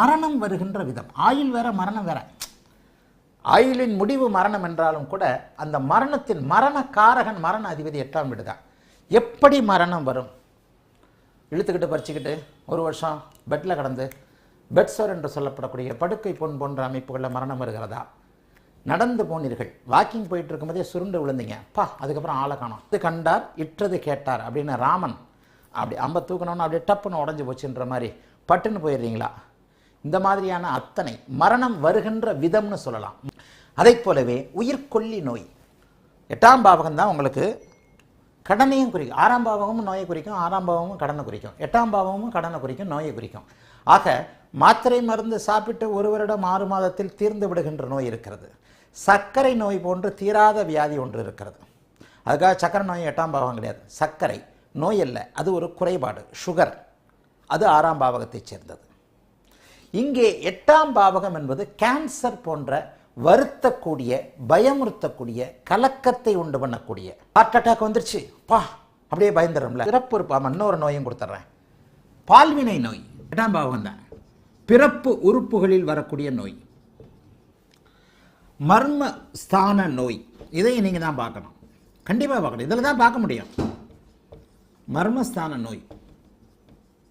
மரணம் வருகின்ற விதம். ஆயுள் வேற மரணம் வேற. ஆயுளின் முடிவு மரணம் என்றாலும் கூட அந்த மரணத்தின் மரண காரகன் மரண அதிபதி எட்டாம் வீடு தான் எப்படி மரணம் வரும்? இழுத்துக்கிட்டு பறிச்சுக்கிட்டு ஒரு வருஷம் பெட்டில் கடந்து பெட்ஸர் என்று சொல்லப்படக்கூடிய படுக்கை பொன் போன்ற அமைப்புகளில் மரணம் வருகிறதா? நடந்து போனீர்கள். வாக்கிங் போயிட்டு இருக்கும்போதே சுருண்டு விழுந்தீங்க. பா அதுக்கப்புறம் ஆளை காணும். இது கண்டார் இற்றது கேட்டார் அப்படின்னு ராமன். அப்படி அம்ப தூக்கணும்னு அப்படியே டப்புன்னு உடஞ்சி போச்சுன்ற மாதிரி பட்டுன்னு போயிடுறீங்களா? இந்த மாதிரியான அத்தனை மரணம் வருகின்ற விதம்னு சொல்லலாம். அதை போலவே உயிர்கொல்லி நோய். எட்டாம் பாவகம் தான் உங்களுக்கு கடனையும் குறிக்கும். ஆறாம் பாவமும் நோயை குறிக்கும் ஆறாம் பாவமும் கடனை குறிக்கும். எட்டாம் பாவமும் கடனை குறிக்கும் நோயை குறிக்கும். ஆக மாத்திரை மருந்து சாப்பிட்டு ஒரு வருடம் ஆறு மாதத்தில் தீர்ந்து விடுகின்ற நோய் இருக்கிறது. சர்க்கரை நோய் போன்று தீராத வியாதி ஒன்று இருக்கிறது. அதுக்காக சர்க்கரை நோய் எட்டாம் பாவம் கிடையாது. சர்க்கரை நோய் அல்ல அது ஒரு குறைபாடு. சுகர் அது ஆறாம் பாவகத்தைச் சேர்ந்தது. இங்கே எட்டாம் பாவகம் என்பது கேன்சர் போன்ற வருத்தக்கூடிய பயமுறுத்தக்கூடிய கலக்கத்தை உண்டு பண்ணக்கூடிய. ஹார்ட் அட்டாக் வந்துருச்சு. பா அப்படியே பயந்துடும்ல பிறப்பு இருப்பாம இன்னொரு நோயும் கொடுத்துட்றேன். பால்வினை நோய் எட்டாம் பாவகம் தான். பிறப்பு உறுப்புகளில் வரக்கூடிய நோய். மர்ம ஸ்தான நோய். இதையும் நீங்கள் தான் பார்க்கணும். கண்டிப்பாக பார்க்கணும். இதில் தான் பார்க்க முடியும். மர்மஸ்தான நோய்.